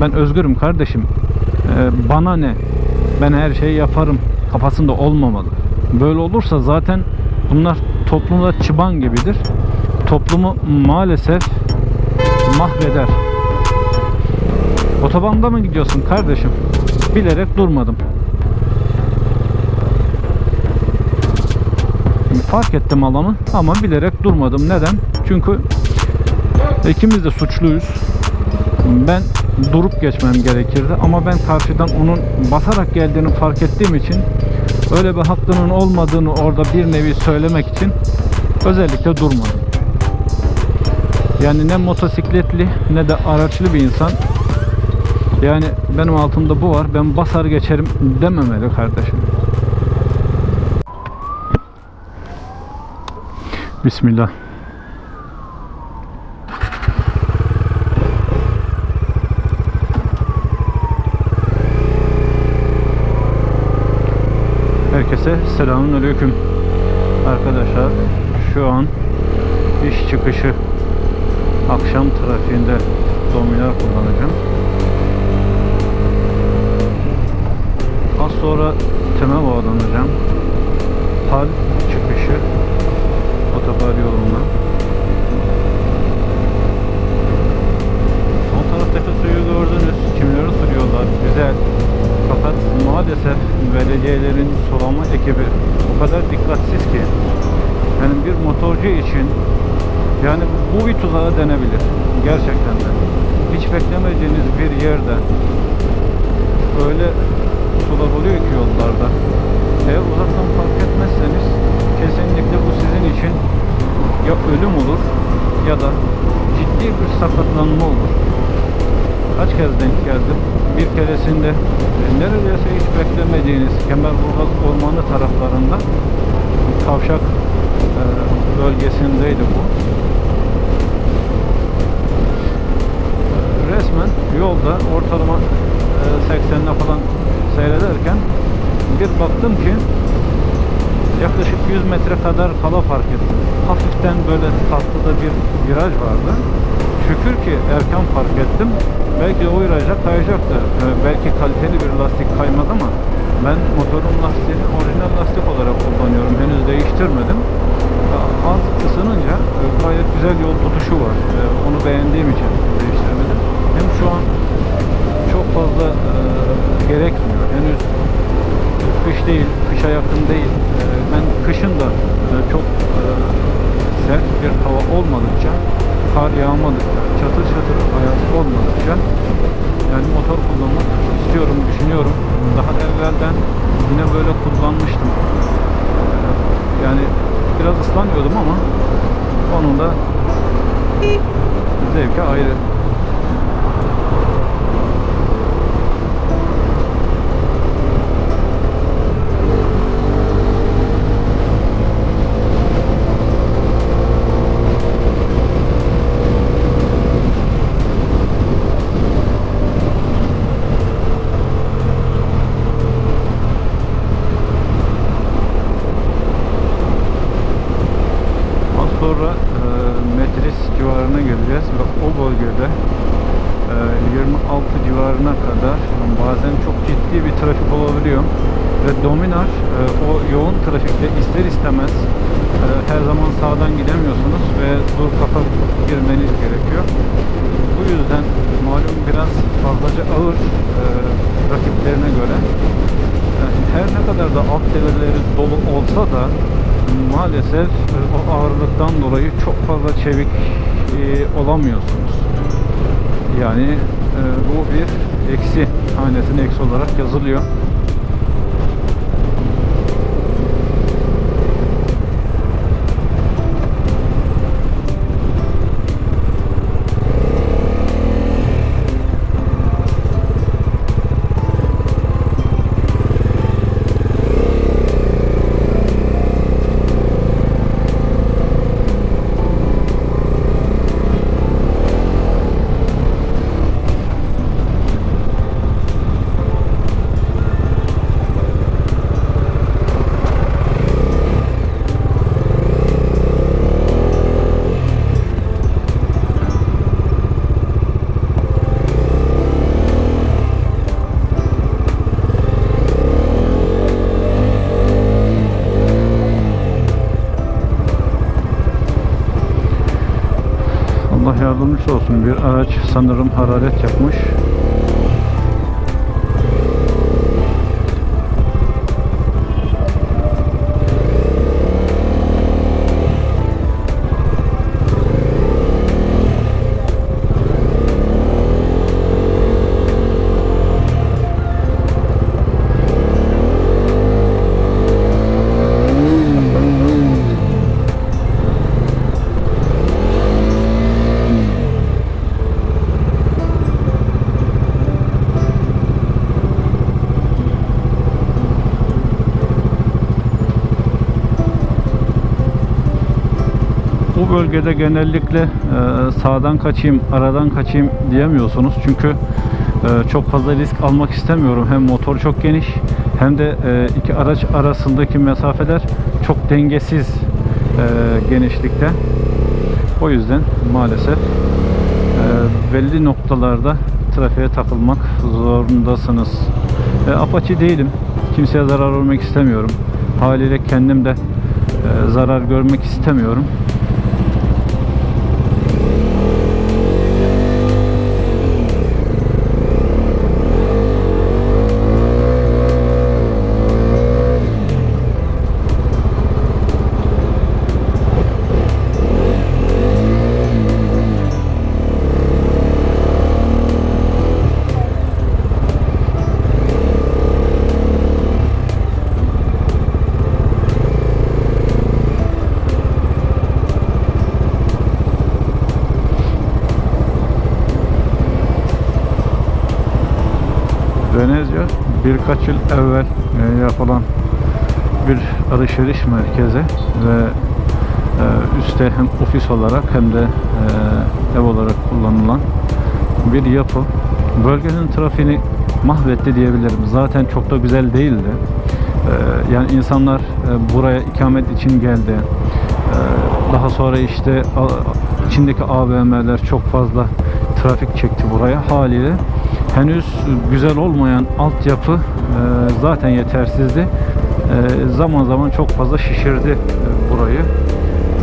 ben özgürüm kardeşim. Ee, bana ne? Ben her şeyi yaparım kafasında olmamalı. Böyle olursa zaten bunlar toplumda çıban gibidir. Toplumu maalesef mahveder. Otobanda mı gidiyorsun kardeşim? Bilerek durmadım. Fark ettim alanı ama bilerek durmadım. Neden? Çünkü ikimiz de suçluyuz. Ben durup geçmem gerekirdi ama ben karşıdan onun basarak geldiğini fark ettiğim için öyle bir hakkının olmadığını orada bir nevi söylemek için özellikle durmadım. Yani ne motosikletli ne de araçlı bir insan yani benim altımda bu var ben basar geçerim dememeli kardeşim. Bismillah. Herkese selamun aleyküm. Arkadaşlar şu an iş çıkışı akşam trafiğinde dominar kullanacağım. Az sonra Tem'e bağlanacağım. Hal çıkışı otogar yoluna. Sol taraftaki suyu gördünüz. Kimleri sürüyorlar. Güzel. Fakat maalesef belediyelerin sulama ekibi o kadar dikkatsiz ki yani bir motorcu için yani bu bir tuzağa denebilir. Gerçekten de. Hiç beklemediğiniz bir yerde öyle sular oluyor ki yollarda. Eğer uzaktan fark etmezseniz kesinlikle bu sizin için ya ölüm olur ya da ciddi bir sakatlanma olur. Kaç kez denk geldim. Bir keresinde e, neredeyse hiç beklemediğiniz Kemerburgaz Ormanı taraflarında kavşak e, bölgesindeydi bu. E, Resmen yolda ortalama e, 80'le falan seyrederken bir baktım ki yaklaşık 100 metre kadar kala fark ettim. Hafiften böyle tatlı da bir viraj vardı. Şükür ki erken fark ettim. Belki o viraja kayacaktı. Ee, belki kaliteli bir lastik kaymaz ama ben motorun lastiğini orijinal lastik olarak kullanıyorum. Henüz değiştirmedim. Ee, Az ısınınca e, gayet güzel yol tutuşu var. Ee, Onu beğendiğim için değiştirmedim. Hem şu an çok fazla e, gerekmiyor. Henüz kış değil, kışa yakın değil. Ben kışın da e, çok sert bir hava olmadıkça, kar yağmadıkça, çatır çatır ayaz olmadıkça yani motor kullanmak istiyorum, düşünüyorum. Daha evvelden yine böyle kullanmıştım. Yani biraz ıslanıyordum ama onun da zevki ayrı. Az sonra e, Metris civarına geleceğiz ve o bölgede e, 26 civarına kadar bazen çok ciddi bir trafik olabiliyor. Ve Dominar e, o yoğun trafikte ister istemez e, her zaman sağdan gidemiyorsunuz ve dur kafa girmeniz gerekiyor. Bu yüzden malum biraz fazlaca ağır e, rakiplerine göre her ne kadar da alt devirleri dolu olsa da maalesef o ağırlıktan dolayı çok fazla çevik e, olamıyorsunuz. Yani e, bu bir eksi hanesine eksi olarak yazılıyor. Sanırım hararet yapmış. Bu bölgede genellikle e, sağdan kaçayım, aradan kaçayım diyemiyorsunuz. Çünkü e, çok fazla risk almak istemiyorum. Hem motor çok geniş hem de e, iki araç arasındaki mesafeler çok dengesiz e, genişlikte. O yüzden maalesef e, belli noktalarda trafiğe takılmak zorundasınız. E, apaçi değilim. Kimseye zarar vermek istemiyorum. Haliyle kendim de e, zarar görmek istemiyorum. Birkaç yıl evvel e, yapılan bir alışveriş merkezi ve e, üstte hem ofis olarak hem de e, ev olarak kullanılan bir yapı. Bölgenin trafiğini mahvetti diyebilirim. Zaten çok da güzel değildi. Yani insanlar buraya ikamet için geldi. Daha sonra işte içindeki AVM'ler çok fazla trafik çekti buraya. Haliyle henüz güzel olmayan altyapı e, zaten yetersizdi. E, zaman zaman çok fazla şişirdi e, burayı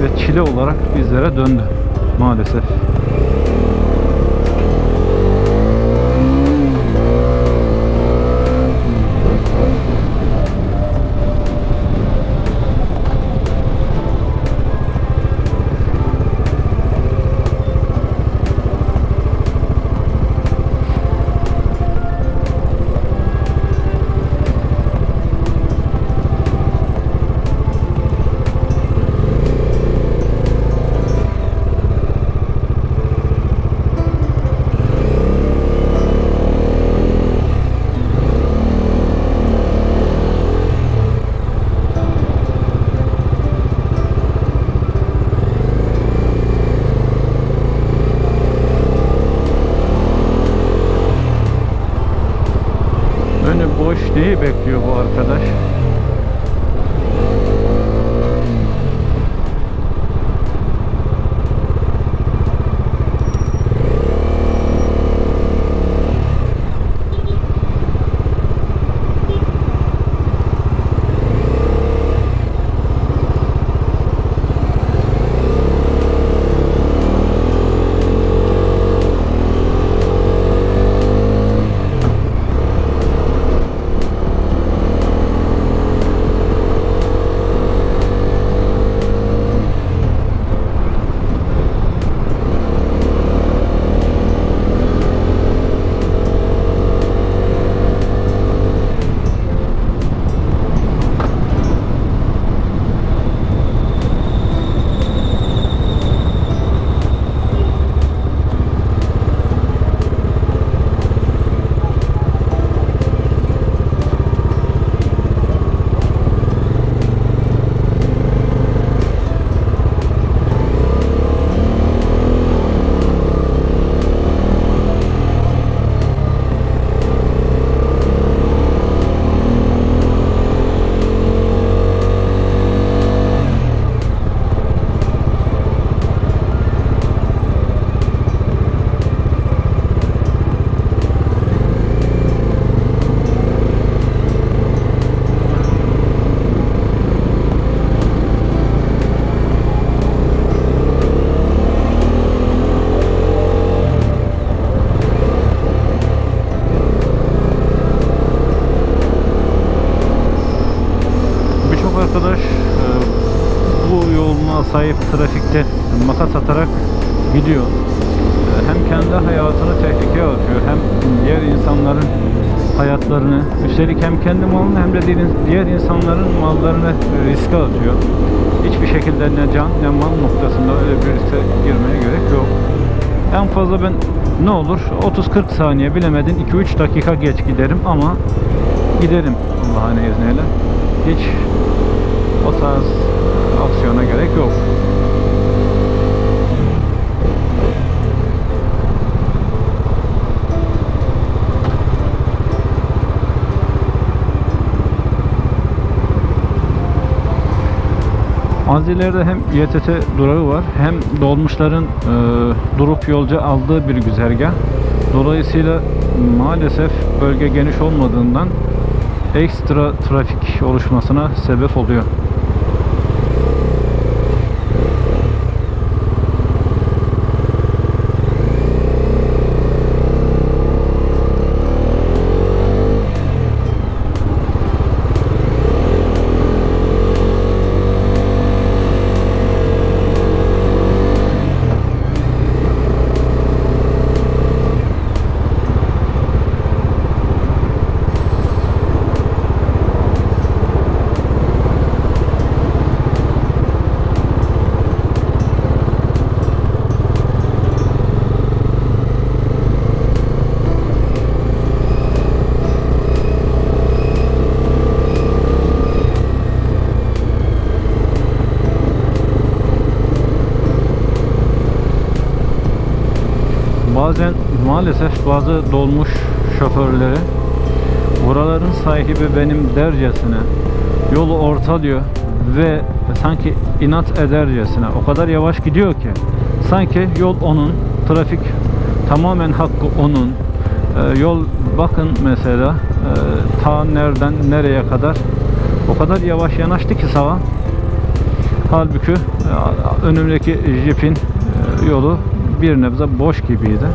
ve çile olarak bizlere döndü maalesef. Boş neyi bekliyor bu arkadaş? Makas atarak gidiyor. Ee, Hem kendi hayatını tehlikeye atıyor hem diğer insanların hayatlarını üstelik hem kendi malını hem de diğer- insanların mallarını riske atıyor. Hiçbir şekilde ne can ne mal noktasında öyle bir riske girmeye gerek yok. En fazla ben ne olur 30-40 saniye bilemedin 2-3 dakika geç giderim ama giderim Allah'ın izniyle. Hiç o tarz aksiyona gerek yok. Az ileride hem YTT durağı var hem dolmuşların e, durup yolcu aldığı bir güzergah. Dolayısıyla maalesef bölge geniş olmadığından ekstra trafik oluşmasına sebep oluyor. Bazen maalesef bazı dolmuş şoförleri buraların sahibi benim dercesine yolu ortalıyor ve sanki inat edercesine o kadar yavaş gidiyor ki sanki yol onun, trafik tamamen hakkı onun. Ee, yol bakın mesela e, ta nereden nereye kadar o kadar yavaş yanaştı ki sağa. Halbuki e, önümdeki jipin e, yolu bir nebze boş gibiydi.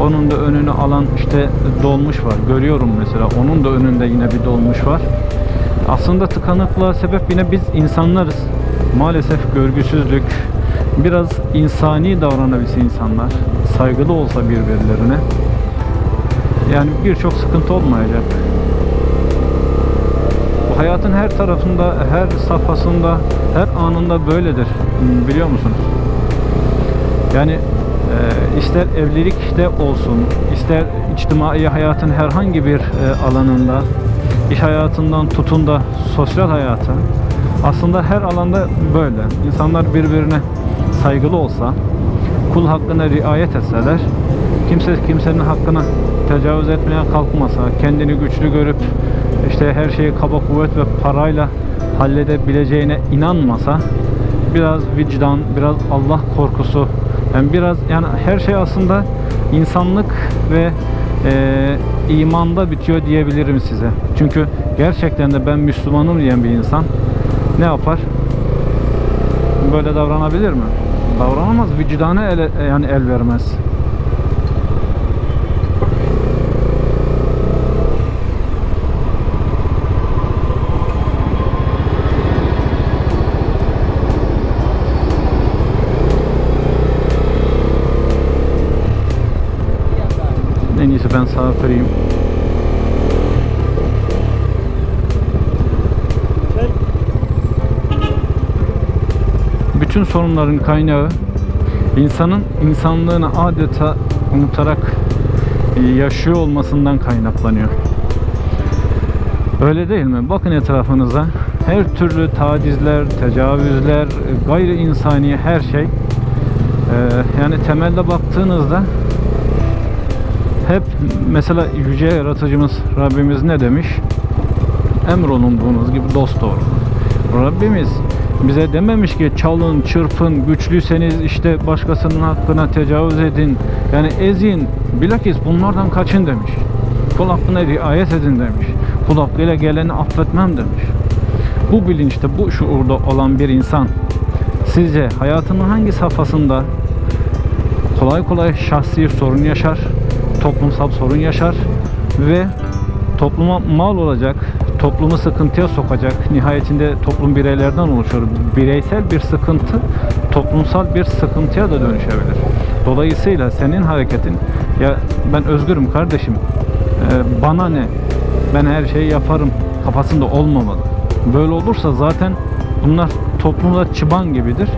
Onun da önünü alan işte dolmuş var. Görüyorum mesela. Onun da önünde yine bir dolmuş var. Aslında tıkanıklığa sebep yine biz insanlarız. Maalesef görgüsüzlük, biraz insani davranabilse insanlar, saygılı olsa birbirlerine yani birçok sıkıntı olmayacak. Bu hayatın her tarafında, her safhasında, her anında böyledir. Biliyor musunuz? Yani e, ister evlilikte olsun, ister içtimai hayatın herhangi bir e, alanında, iş hayatından tutun da sosyal hayatı, aslında her alanda böyle. İnsanlar birbirine saygılı olsa, kul hakkına riayet etseler, kimse kimsenin hakkına tecavüz etmeye kalkmasa, kendini güçlü görüp işte her şeyi kaba kuvvet ve parayla halledebileceğine inanmasa, biraz vicdan, biraz Allah korkusu, yani biraz yani her şey aslında insanlık ve e, imanda bitiyor diyebilirim size. Çünkü gerçekten de ben Müslümanım diyen bir insan ne yapar? Böyle davranabilir mi? Davranamaz. Vicdana el, yani el vermez. En iyisi ben sağa kırayım. Bütün sorunların kaynağı insanın insanlığını adeta unutarak e, yaşıyor olmasından kaynaklanıyor. Öyle değil mi? Bakın etrafınıza. Her türlü tacizler, tecavüzler, gayri insani her şey. Ee, yani temelde baktığınızda mesela yüce yaratıcımız Rabbimiz ne demiş? Emrolunduğunuz gibi dost doğru. Rabbimiz bize dememiş ki çalın, çırpın, güçlüyseniz işte başkasının hakkına tecavüz edin. Yani ezin. Bilakis bunlardan kaçın demiş. Kul hakkına riayet edin demiş. Kul hakkıyla geleni affetmem demiş. Bu bilinçte, bu şuurda olan bir insan sizce hayatının hangi safhasında kolay kolay şahsi sorun yaşar, toplumsal sorun yaşar ve topluma mal olacak, toplumu sıkıntıya sokacak. Nihayetinde toplum bireylerden oluşuyor. Bireysel bir sıkıntı toplumsal bir sıkıntıya da dönüşebilir. Dolayısıyla senin hareketin ya ben özgürüm kardeşim. e, bana ne? Ben her şeyi yaparım kafasında olmamalı. Böyle olursa zaten bunlar toplumda çıban gibidir.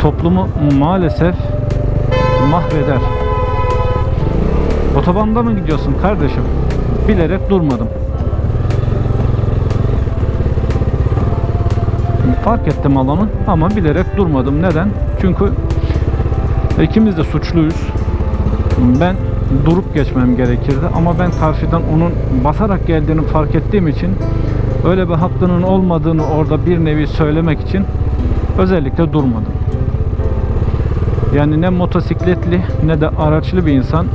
Toplumu maalesef mahveder. Otobanda mı gidiyorsun kardeşim? Bilerek durmadım. Fark ettim alanı ama bilerek durmadım. Neden? Çünkü ikimiz de suçluyuz. Ben durup geçmem gerekirdi ama ben karşıdan onun basarak geldiğini fark ettiğim için öyle bir hakkının olmadığını orada bir nevi söylemek için özellikle durmadım. Yani ne motosikletli ne de araçlı bir insan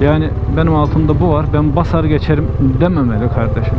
yani benim altımda bu var ben basar geçerim dememeli kardeşim.